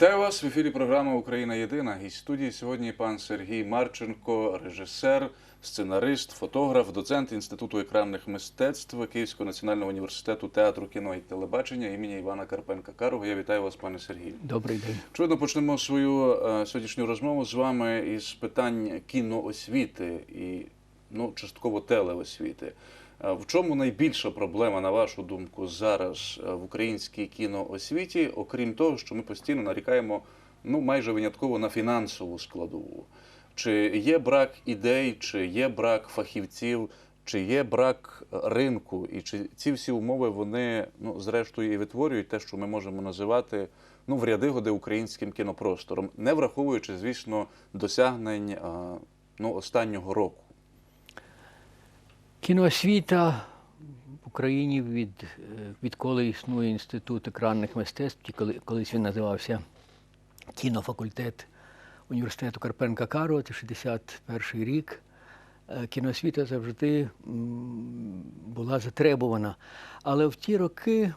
Вітаю вас в ефірі програми Україна Єдина. Гість студії сьогодні пан Сергій Марченко, режисер, сценарист, фотограф, доцент Інституту екранних мистецтв Київського національного університету театру, кіно і телебачення імені Івана Карпенка Карого. Я вітаю вас, пане Сергію. Добрий день. Очевидно, почнемо свою е, сьогоднішню розмову з вами із питань кіноосвіти і ну, частково телеосвіти. Е, В чому найбільша проблема, на вашу думку, зараз е, в українській кіноосвіті, окрім того, що ми постійно нарікаємо ну, майже винятково на фінансову складову? Чи є брак ідей, чи є брак фахівців, чи є брак ринку, і чи ці всі умови вони ну, зрештою і витворюють те, що ми можемо називати ну, в ряди годи українським кінопростором, не враховуючи, звісно, досягнень ну, останнього року. Кіноосвіта в Україні від, е, відколи існує інститут екранних мистецтв, коли, колись він називався кінофакультет університету Карпенка Карого, це 61 рік. е, Кіноосвіта завжди була затребувана. Але в ті роки,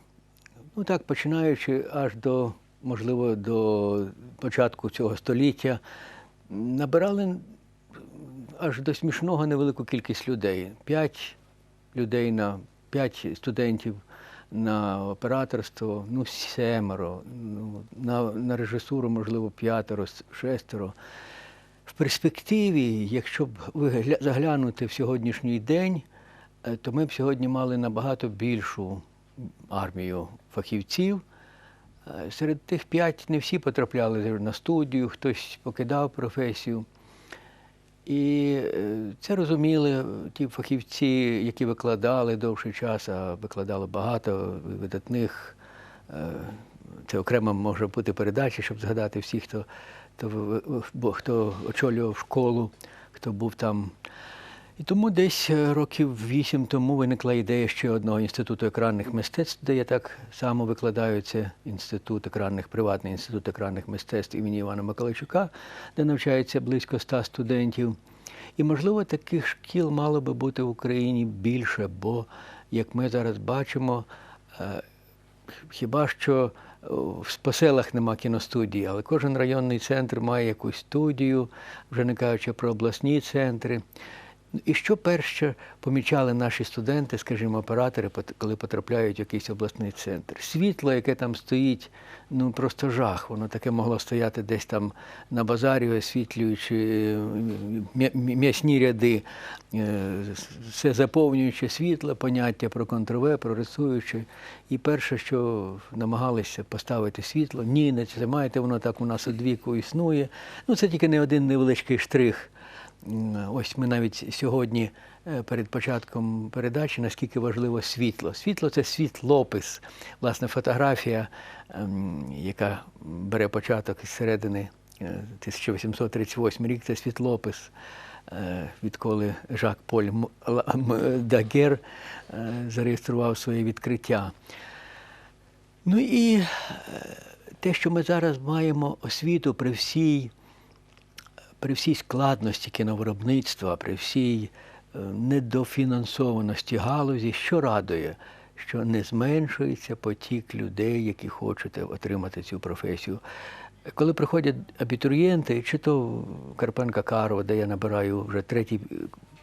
ну так починаючи аж до, можливо, до початку цього століття, набирали аж до смішного невелику кількість людей. П'ять людей на п'ять студентів на операторство, ну семеро, ну, на, на режисуру, можливо, п'ятеро, шестеро. В перспективі, якщо б ви заглянути в сьогоднішній день, е, то ми б сьогодні мали набагато більшу армію фахівців. Е, Серед тих п'ять не всі потрапляли на студію, хтось покидав професію. І е, це розуміли ті фахівці, які викладали довший час, а викладало багато видатних. е, Це окремо може бути передача, щоб згадати всіх, хто, хто, хто очолював школу, хто був там. І тому десь е, років вісім тому виникла ідея ще одного інституту екранних мистецтв, де я так само викладаю. Це інститут екранних, приватний інститут екранних мистецтв імені Івана Миколайчука, де навчається близько ста студентів. І, можливо, таких шкіл мало би бути в Україні більше, бо, як ми зараз бачимо, е, хіба що е, в поселах нема кіностудії, але кожен районний центр має якусь студію, вже не кажучи про обласні центри. І що перше помічали наші студенти, скажімо, оператори, коли потрапляють в якийсь обласний центр? Світло, яке там стоїть, ну просто жах. Воно таке могло стояти десь там на базарі, освітлюючи е, м'ясні ряди, е, все заповнюючи світло, поняття про контрове, про рисуючи. І перше, що намагалися поставити світло, ні, не це маєте, воно так у нас одвіку існує. Ну це тільки не один невеличкий штрих. Ось ми навіть сьогодні е, перед початком передачі, наскільки важливо світло. Світло це світлопис, власне, фотографія, ем, яка бере початок із середини е, 1838 рік, це світлопис. е, Відколи Жак Поль Дагер е, зареєстрував своє відкриття. Ну і е, те, що ми зараз маємо освіту при всій при всій складності кіновиробництва, при всій е, недофінансованості галузі, що радує, що не зменшується потік людей, які хочуть отримати цю професію. Коли приходять абітурієнти, чи то Карпенка Карова, де я набираю вже третій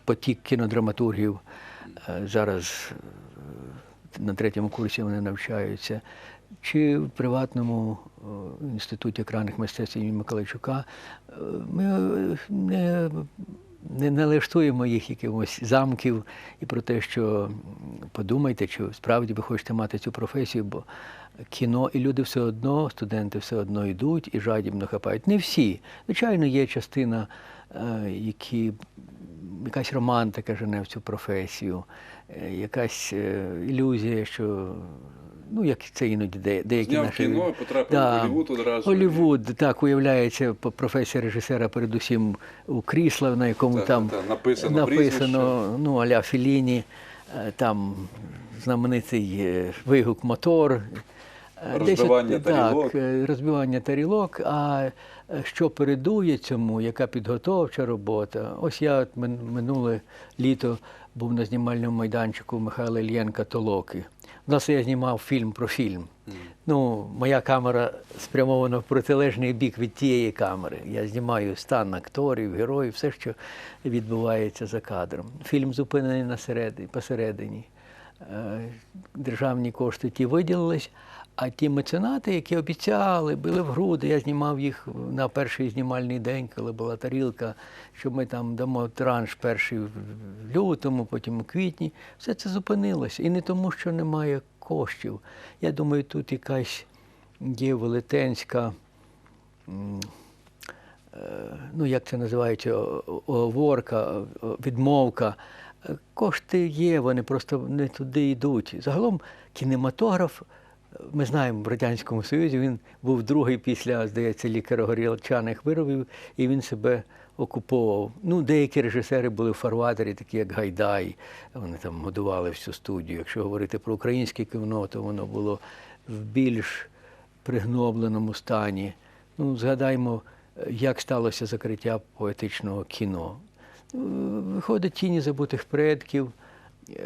потік кінодраматургів, е, зараз е, на третьому курсі вони навчаються, чи в приватному інституті екранних мистецтв імені Миколайчука, е, ми е, не, не налаштуємо їх якимось замків і про те, що подумайте, чи справді ви хочете мати цю професію, бо кіно і люди все одно, студенти все одно йдуть і жадібно хапають. Не всі. Звичайно, є частина, е, які якась романтика жене в цю професію, якась ілюзія, що ну як це іноді де- деякі Зняв наші кіно, потрапив в Голлівуд одразу. Голлівуд, так уявляється професія режисера, передусім у крісла, на якому Так, там так, написано написано ну аля Філіні, е, там знаменитий е, вигук мотор. Е, Розбивання десь тарілок. Так, розбивання тарілок. А що передує цьому, яка підготовча робота? Ось я от минуле літо був на знімальному майданчику Михайла Ільєнка Толоки. Власне, я знімав фільм про фільм. Ну, моя камера спрямована в протилежний бік від тієї камери. Я знімаю стан акторів, героїв, все, що відбувається за кадром. Фільм зупинений на середині, посередині. Е, Державні кошти ті виділились, а ті меценати, які обіцяли, били в груди. Я знімав їх на перший знімальний день, коли була тарілка, що ми там дамо транш перший в лютому, потім у квітні. Все це зупинилося. І не тому, що немає коштів. Я думаю, тут якась є велетенська. е, Ну, як це називається, оговорка, відмовка. Кошти є, вони просто не туди йдуть. Загалом кінематограф, ми знаємо, в Радянському Союзі він був другий після, здається, лікаро-горілчаних виробів, і він себе окуповував. Ну, деякі режисери були в фарватері, такі як Гайдай, вони там годували всю студію. Якщо говорити про українське кіно, то воно було в більш пригнобленому стані. Ну, згадаймо, як сталося закриття поетичного кіно. Виходить тіні забутих предків. Е,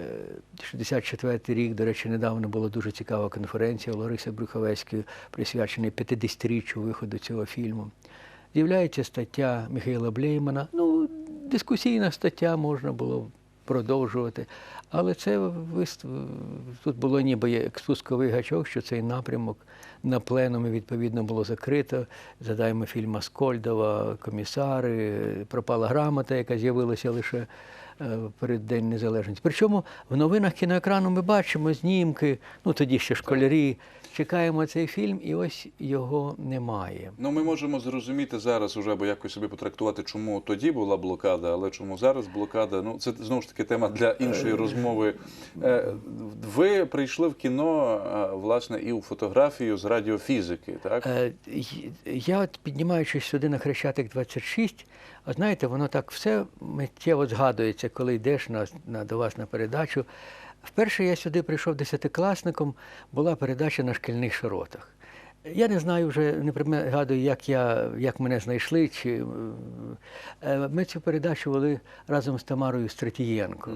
64-й рік, до речі, недавно була дуже цікава конференція Лариси Брюховецької, присвячена 50-річчю виходу цього фільму. З'являється стаття Михайла Блеймана. Ну, дискусійна стаття можна було продовжувати. Але це тут було ніби спусковий гачок, що цей напрямок на пленумі відповідно було закрито. Задаємо фільм Аскольдова, комісари, пропала грамота, яка з'явилася лише перед День Незалежності. Причому в новинах кіноекрану ми бачимо знімки, ну тоді ще школярі. Чекаємо цей фільм, і ось його немає. Ну, ми можемо зрозуміти зараз уже, або якось собі потрактувати, чому тоді була блокада, але чому зараз блокада. Ну, це знову ж таки тема для іншої розмови. Е, Ви прийшли в кіно, е, власне, і у фотографію з радіофізики, так? Е, Я от піднімаючись сюди на Хрещатик 26, а знаєте, воно так все миттєво згадується, коли йдеш на, на, до вас на передачу. Вперше я сюди прийшов десятикласником, була передача на шкільних широтах. Я не знаю вже, не пригадую, як, я, як мене знайшли. Чи, е, ми цю передачу вели разом з Тамарою Стратієнко.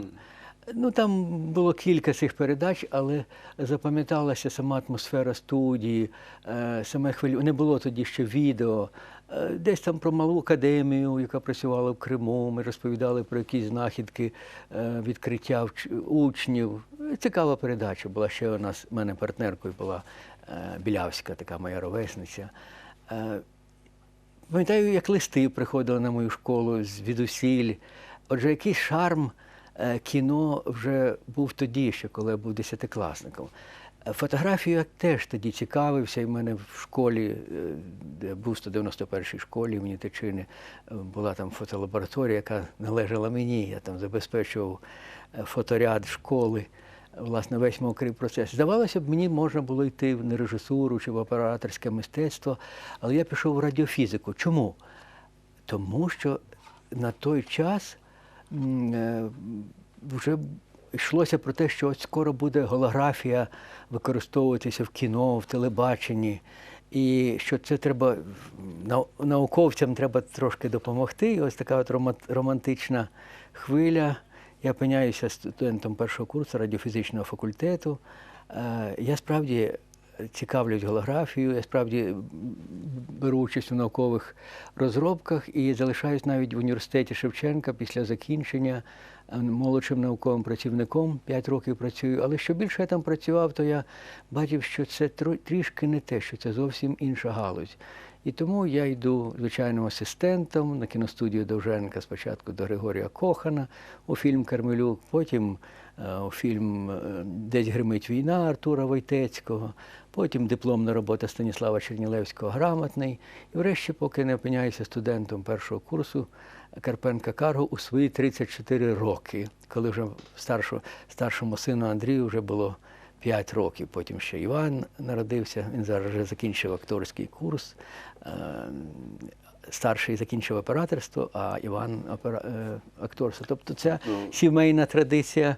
Ну, там було кілька цих передач, але запам'яталася сама атмосфера студії, е, саме хвилю. Не було тоді ще відео. Е, Десь там про малу академію, яка працювала в Криму. Ми розповідали про якісь знахідки, е, відкриття учнів. Цікава передача була ще у нас, в мене партнеркою була Білявська, така моя ровесниця. Пам'ятаю, як листи приходили на мою школу звідусіль. Отже, якийсь шарм кіно вже був тоді, ще коли я був десятикласником. Е, Фотографію я теж тоді цікавився, і в мене в школі, е, де був 191-й школі імені Тичини, е, була там фотолабораторія, яка належала мені. Я там забезпечував е, фоторяд школи власне весь мокрий процес. Здавалося б, мені можна було йти в режисуру чи в операторське мистецтво, але я пішов в радіофізику. Чому? Тому що на той час е, вже йшлося про те, що от скоро буде голографія використовуватися в кіно, в телебаченні. І що це треба нау- науковцям треба трошки допомогти. І ось така от рома- романтична хвиля. Я опиняюся студентом першого курсу радіофізичного факультету. Е, Я справді цікавлюсь голографією, я справді беру участь у наукових розробках і залишаюсь навіть в університеті Шевченка після закінчення е, молодшим науковим працівником. П'ять років працюю. Але що більше я там працював, то я бачив, що це трішки не те, що це зовсім інша галузь. І тому я йду звичайним асистентом на кіностудію Довженка спочатку до Григорія Кохана у фільм Кармелюк, потім е, у фільм е, Десь гримить війна Артура Войтецького, потім дипломна робота Станіслава Чернілевського Грамотний. І врешті, поки не опиняюся студентом першого курсу Карпенка Карго у свої 34 роки, коли вже старшому, старшому сину Андрію вже було 5 років. Потім ще Іван народився, він зараз вже закінчив акторський курс. Е, Старший закінчив операторство, а Іван опера... е, акторство. Тобто ця Ну. сімейна традиція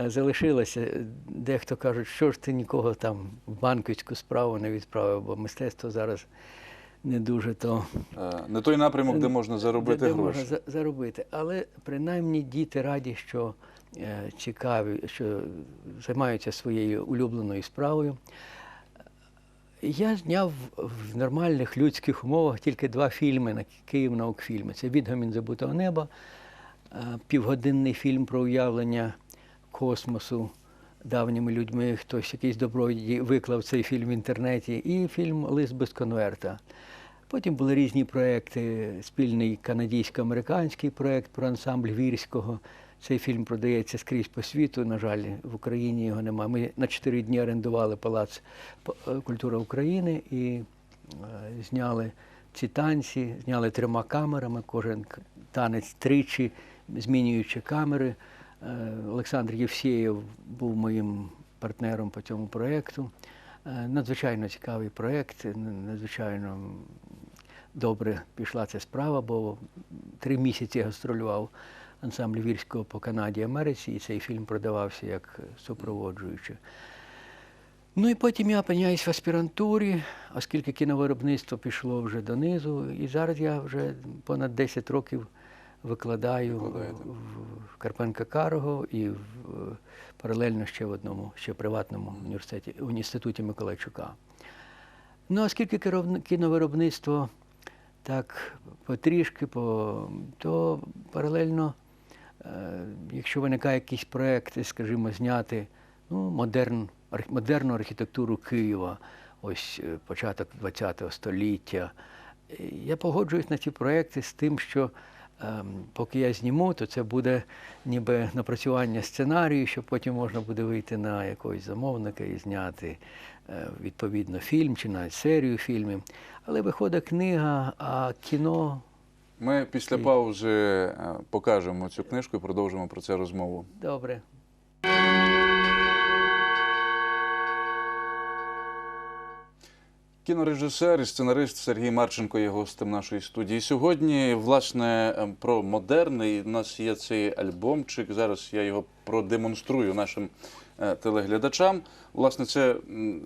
е, залишилося. Дехто кажуть, що ж ти нікого там в банківську справу не відправив, бо мистецтво зараз не дуже то Не той напрямок, де можна заробити де, де гроші. можна заробити. Але принаймні діти раді, що цікаві, що займаються своєю улюбленою справою. Я зняв в нормальних людських умовах тільки два фільми на Київ наукфільми. Це Відгомін забутого неба, е, півгодинний фільм про уявлення космосу давніми людьми. Хтось якийсь добродій виклав цей фільм в інтернеті, і фільм Лист без конверта. Потім були різні проекти, спільний канадійсько-американський проект про ансамбль Вірського. Цей фільм продається скрізь по світу. На жаль, в Україні його немає. Ми на чотири дні орендували палац е, культури України і е, зняли ці танці, зняли трьома камерами, кожен танець тричі, змінюючи камери. Е, Олександр Євсєєв був моїм партнером по цьому проєкту. Надзвичайно цікавий проєкт, надзвичайно добре пішла ця справа, бо три місяці гастролював ансамбль Вірського по Канаді і Америці, і цей фільм продавався як супроводжуючий. Ну і потім я опиняюсь в аспірантурі, оскільки кіновиробництво пішло вже донизу, і зараз я вже понад 10 років викладаю Викладаєте. в Карпенка Карого і в, паралельно ще в одному ще приватному університеті, в інституті Миколайчука. Ну, оскільки кіновиробництво так потрішки, по, то паралельно, якщо виникає якийсь проєкт, скажімо, зняти ну, модерн, модерну архітектуру Києва, ось е, початок ХХ століття, е, я погоджуюсь на ці проекти з тим, що ем, поки я зніму, то це буде ніби напрацювання сценарію, що потім можна буде вийти на якогось замовника і зняти е, відповідно фільм чи навіть серію фільмів. Але виходить книга, а кіно Ми після паузи е, покажемо цю книжку і продовжимо про це розмову. добре. Кінорежисер і сценарист Сергій Марченко є гостем нашої студії. Сьогодні, власне, ем, про модерний. У нас є цей альбомчик. Зараз я його продемонструю нашим е, телеглядачам. Власне, це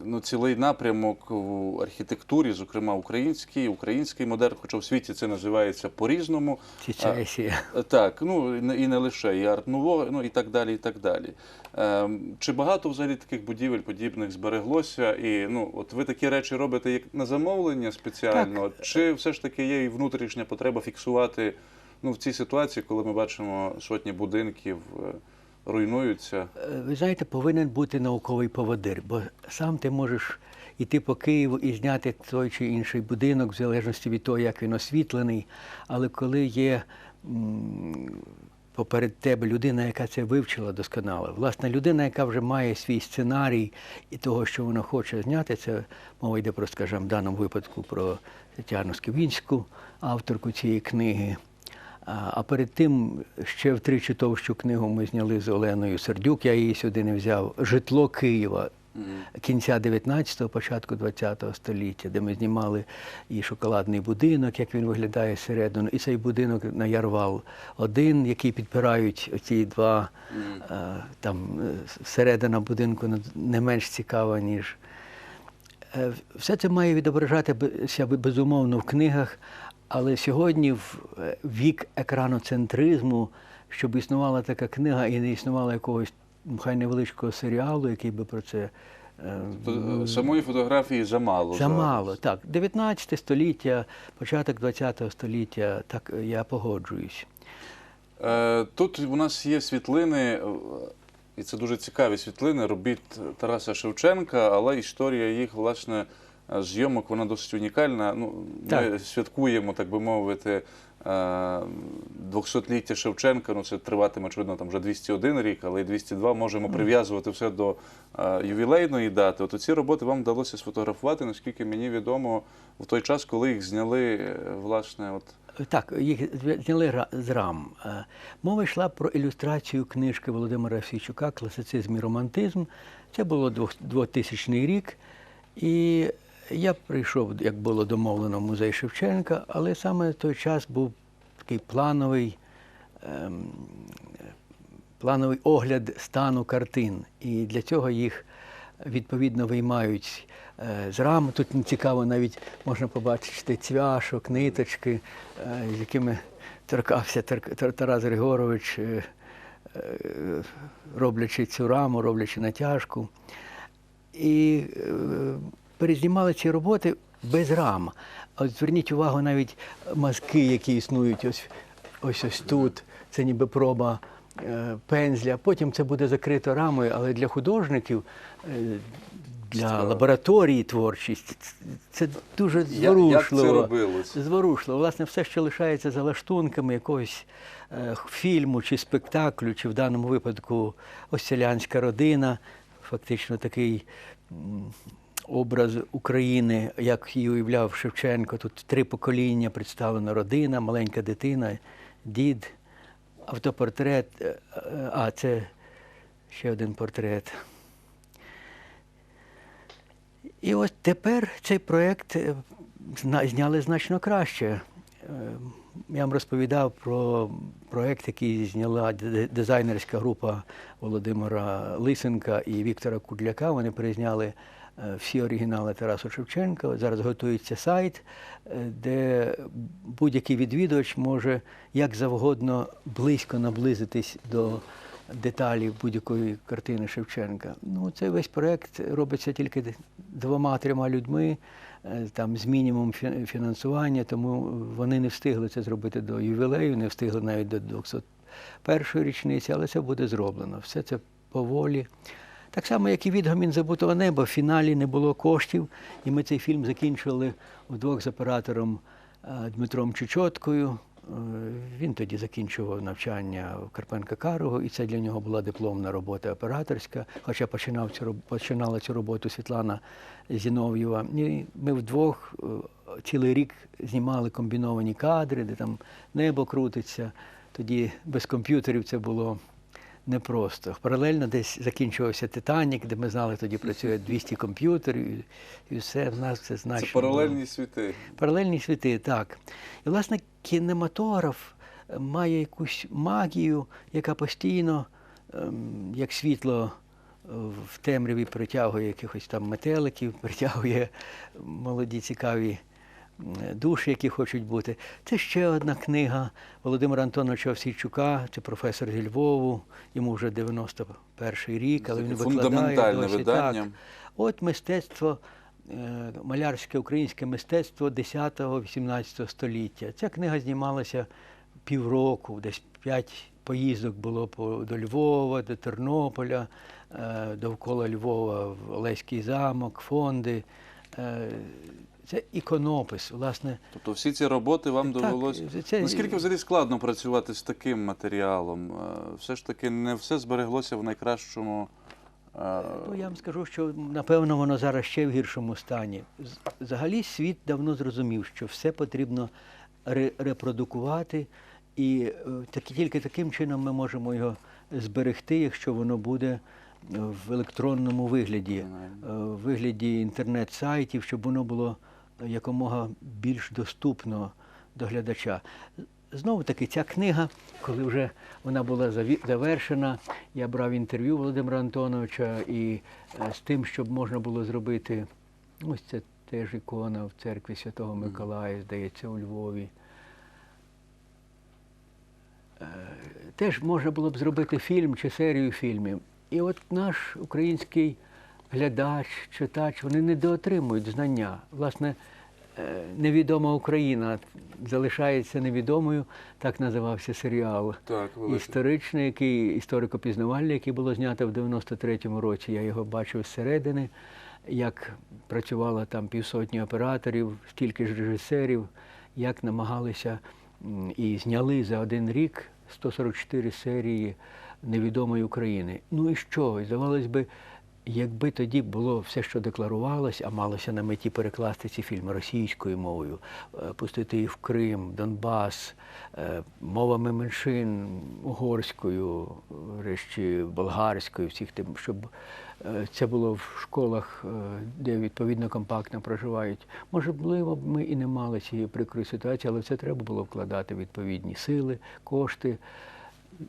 ну, цілий напрямок в архітектурі, зокрема український, український модерн, хоча в світі це називається по-різному. Е, Так, ну і не- лише, і арт-нуво, ну і так далі, і так далі. Ем, чи багато взагалі таких будівель подібних збереглося? І ну, от ви такі речі робите як на замовлення спеціально, чи все ж таки є і внутрішня потреба фіксувати ну, в цій ситуації, коли ми бачимо сотні будинків е, руйнуються? Е, Ви знаєте, повинен бути науковий поводир, бо сам ти можеш іти по Києву і зняти той чи інший будинок, в залежності від того, як він освітлений. Але коли є поперед тебе людина, яка це вивчила досконало, власне, людина, яка вже має свій сценарій і того, що вона хоче зняти, це мова йде про, скажімо, в даному випадку про Тетяну Сківінську, авторку цієї книги. А перед тим ще втричі товщу книгу ми зняли з Оленою Сердюк. Я її сюди не взяв. Житло Києва кінця 19-го, початку 20-го століття, де ми знімали і шоколадний будинок, як він виглядає зсередину, і цей будинок на Ярвал один, який підпирають оці два там е, середина будинку не менш цікава, ніж. Е, Все це має відображатися безумовно в книгах, але сьогодні в е, вік екраноцентризму, щоб існувала така книга і не існувало якогось ну, хай невеличкого серіалу, який би про це. е, самої фотографії замало. Замало, зараз. так. 19 століття, початок 20 століття, так я погоджуюсь. Тут у нас є світлини, і це дуже цікаві світлини робіт Тараса Шевченка, але історія їх, власне, зйомок вона досить унікальна. Ну, ми святкуємо, так би мовити, е, 200-ліття Шевченка. Ну, це триватиме, очевидно, там вже 201 рік, але і 202 можемо прив'язувати все до е, ювілейної дати. От ці роботи вам вдалося сфотографувати, наскільки мені відомо, в той час, коли їх зняли, е, власне, от. Так, їх зняли з рам. Е, Мова йшла про ілюстрацію книжки Володимира Фійчука Класицизм і романтизм. Це було двох- 2000 рік. І я прийшов, як було домовлено, в музей Шевченка, але саме той час був такий плановий ем, плановий огляд стану картин. І для цього їх відповідно виймають е, з рам. Тут цікаво навіть можна побачити цвяшок, ниточки, е, з якими торкався Тар- Тар- Тарас Григорович, е, е, роблячи цю раму, роблячи натяжку. І е, перезнімали ці роботи без рам. От зверніть увагу навіть мазки, які існують ось ось, ось тут. Це ніби проба е, пензля. Потім це буде закрито рамою, але для художників, е, для лабораторії творчість це дуже як це зворушливо. робилось? Зворушливо. Власне, все, що лишається за лаштунками якогось е, фільму чи спектаклю, чи в даному випадку ось селянська родина, фактично такий образ України, як її уявляв Шевченко. Тут три покоління представлена родина, маленька дитина, дід, автопортрет. е, е, А, це ще один портрет. І ось тепер цей проєкт е, зняли значно краще. Я вам розповідав про проєкт, який зняла дизайнерська група Володимира Лисенка і Віктора Кудляка. Вони перезняли е, всі оригінали Тараса Шевченка. Зараз готується сайт, е, де будь-який відвідувач може як завгодно близько наблизитись до деталі будь-якої картини Шевченка. Ну, цей весь проєкт робиться тільки двома-трьома людьми, е, там з мінімум фінансування, тому вони не встигли це зробити до ювілею, не встигли навіть до 201 річниці, але це буде зроблено. Все це поволі. Так само, як і відгомін забутого неба, в фіналі не було коштів, і ми цей фільм закінчили вдвох з оператором е, Дмитром Чечоткою. Е, Він тоді закінчував навчання Карпенка Карого, і це для нього була дипломна робота операторська. Хоча починав цю, починала цю роботу Світлана Зінов'єва. І ми вдвох е, цілий рік знімали комбіновані кадри, де там небо крутиться. Тоді без комп'ютерів це було непросто. Паралельно десь закінчувався Титанік, де ми знали, тоді працює 200 комп'ютерів, і, все в нас це значно. Це було. паралельні світи. Паралельні світи, так. І, власне, кінематограф е, має якусь магію, яка постійно, ем, як світло е, в темряві притягує якихось там метеликів, притягує молоді цікаві душі, які хочуть бути. Це ще одна книга Володимира Антоновича Овсійчука, це професор зі Львову, йому вже 91 рік, але він викладає досі. видання. Так. От мистецтво, е, малярське українське мистецтво 10-18 століття. Ця книга знімалася півроку, десь п'ять поїздок було до Львова, до Тернополя, е, довкола Львова в Олеський замок, фонди. Це іконопис, власне. Тобто всі ці роботи вам Так, довелося. це- Наскільки взагалі складно працювати з таким матеріалом? Е, Все ж таки не все збереглося в найкращому. е, Ну, я вам скажу, що напевно воно зараз ще в гіршому стані. Взагалі світ давно зрозумів, що все потрібно ре- репродукувати, і е, тільки таким чином ми можемо його зберегти, якщо воно буде в електронному вигляді, в вигляді інтернет-сайтів, щоб воно було якомога більш доступно до глядача. Знову таки, ця книга, коли вже вона була завершена, я брав інтерв'ю Володимира Антоновича і е, з тим, щоб можна було зробити, ось це теж ікона в церкві Святого Миколая, здається, у Львові. Е, Теж можна було б зробити фільм чи серію фільмів. І от наш український глядач, читач, вони недоотримують знання. Власне, е, невідома Україна залишається невідомою, так називався серіал. Так. Історичний, який історико-пізнавальний, який було знято в 93-му році. Я його бачив зсередини, як працювало там півсотні операторів, стільки ж режисерів, як намагалися і зняли за один рік 144 серії невідомої України. Ну і що? Здавалось би, якби тоді було все, що декларувалось, а малося на меті перекласти ці фільми російською мовою, е, пустити їх в Крим, Донбас, е, мовами меншин, угорською, врешті болгарською, всіх тим, щоб е, це було в школах, де відповідно компактно проживають. Можливо, ми і не мали цієї прикрої ситуації, але це треба було вкладати відповідні сили, кошти.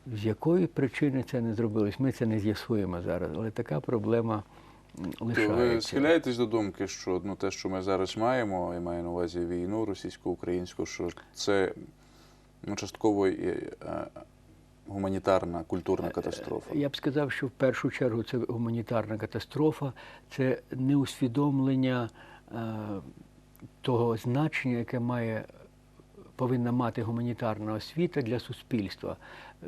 З якої причини це не зробилось, ми це не з'ясуємо зараз, але така проблема То лишається. ви схиляєтесь до думки, що ну, те, що ми зараз маємо, я маю на увазі війну російсько-українську, що це ну, частково і, е, гуманітарна, культурна катастрофа? Я б сказав, що в першу чергу це гуманітарна катастрофа, це неусвідомлення е, того значення, яке має повинна мати гуманітарна освіта для суспільства. Е,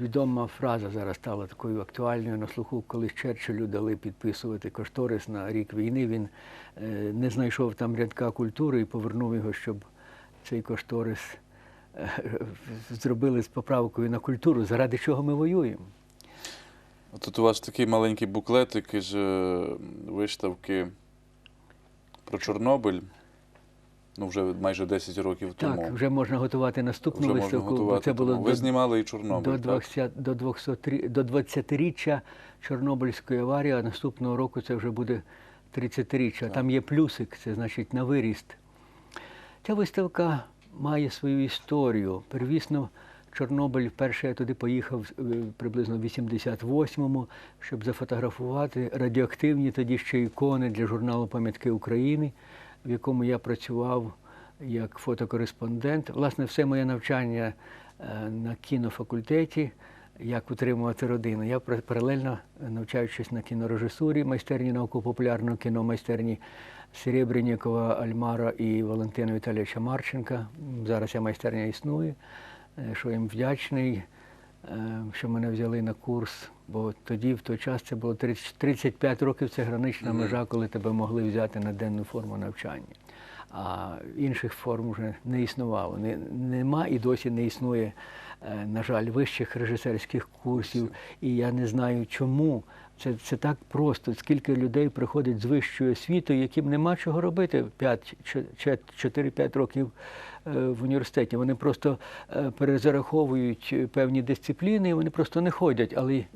Відома фраза зараз стала такою актуальною на слуху, коли Черчиллю дали підписувати кошторис на рік війни. Він е, не знайшов там рядка культури і повернув його, щоб цей кошторис е, зробили з поправкою на культуру, заради чого ми воюємо. Тут у вас такий маленький буклетик із виставки про Чорнобиль. Ну, вже майже 10 років тому. Так, вже можна готувати наступну Вже виставку. бо готувати. це було тому. Ви до, знімали і Чорнобиль, до, 20, до, 200, до 20-річчя Чорнобильської аварії, а наступного року це вже буде 30-річчя. Там є плюсик, це значить на виріст. Ця виставка має свою історію. Первісно, Чорнобиль, вперше я туди поїхав е, приблизно в 88-му, щоб зафотографувати радіоактивні тоді ще ікони для журналу Пам'ятки України, в якому я працював як фотокореспондент. Власне, все моє навчання е, на кінофакультеті, як утримувати родину. Я паралельно е, навчаючись на кінорежисурі, майстерні науково-популярного кіно, майстерні Серебренникова, Альмара і Валентина Віталійовича Марченка. Зараз ця майстерня існує, е, що їм вдячний, що мене взяли на курс. Бо тоді, в той час, це було 30 35 років, це гранична межа, коли тебе могли взяти на денну форму навчання. А інших форм вже не існувало. Не, нема і досі не існує, е, на жаль, вищих режисерських курсів. І я не знаю чому. Це, це так просто. Скільки людей приходить з вищою освітою, яким нема чого робити 4-5 років е, в університеті. Вони просто е, перезараховують е, певні дисципліни, і вони просто не ходять. Але е,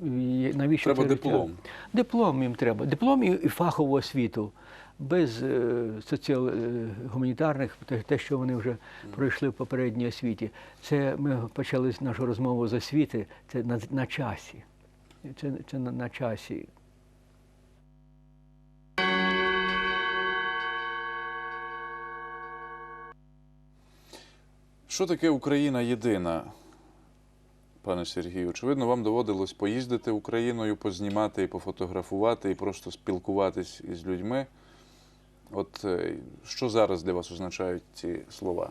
навіщо Треба це диплом. Диплом їм треба. Диплом і, фахову освіту. Без е, соціал, е, гуманітарних, те, що вони вже пройшли в попередній освіті. Це ми почали нашу розмову з освіти. Це на, на часі. Це, це на, на часі. Що таке Україна єдина, пане Сергію? Очевидно, вам доводилось поїздити Україною, познімати і пофотографувати, і просто спілкуватись із людьми. От е, що зараз для вас означають ці слова?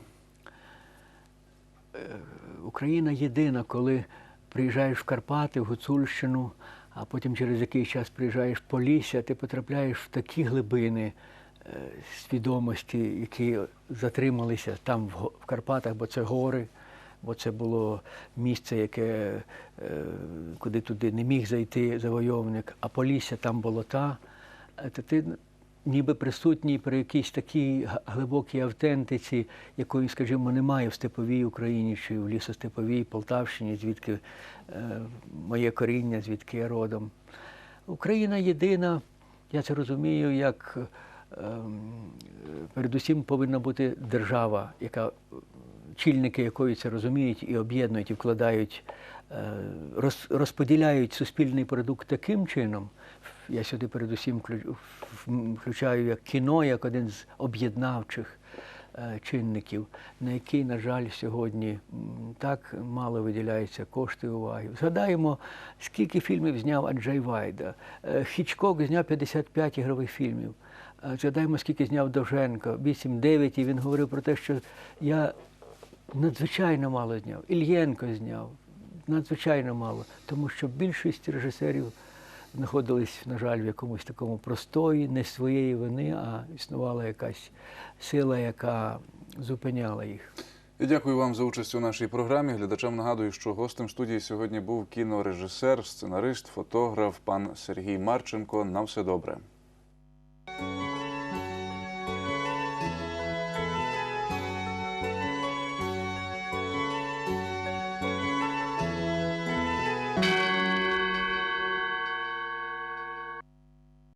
Україна єдина, коли приїжджаєш в Карпати, в Гуцульщину, а потім через якийсь час приїжджаєш в Полісся, ти потрапляєш в такі глибини е, свідомості, які затрималися там в, Карпатах, бо це гори, бо це було місце, яке, е, куди туди не міг зайти завойовник, а Полісся там болота. Е, То ти ніби присутній при якійсь такій глибокій автентиці, якої, скажімо, немає в степовій Україні чи в лісостеповій Полтавщині, звідки е, моє коріння, звідки я родом. Україна єдина, я це розумію, як передусім повинна бути держава, яка чільники якої це розуміють і об'єднують, і вкладають, е, роз, розподіляють суспільний продукт таким чином. Я сюди передусім вклю- включаю як кіно, як один з об'єднавчих е, чинників, на який, на жаль, сьогодні так мало виділяється кошти уваги. Згадаємо, скільки фільмів зняв Анджей Вайда. Е, Хічкок зняв 55 ігрових фільмів. Е, Згадаємо, скільки зняв Довженко, 8-9, і він говорив про те, що я надзвичайно мало зняв. Ільєнко зняв, надзвичайно мало. Тому що більшість режисерів знаходились, на жаль, в якомусь такому простої, не своєї вини, а існувала якась сила, яка зупиняла їх. І дякую вам за участь у нашій програмі. Глядачам нагадую, що гостем студії сьогодні був кінорежисер, сценарист, фотограф пан Сергій Марченко. На все добре.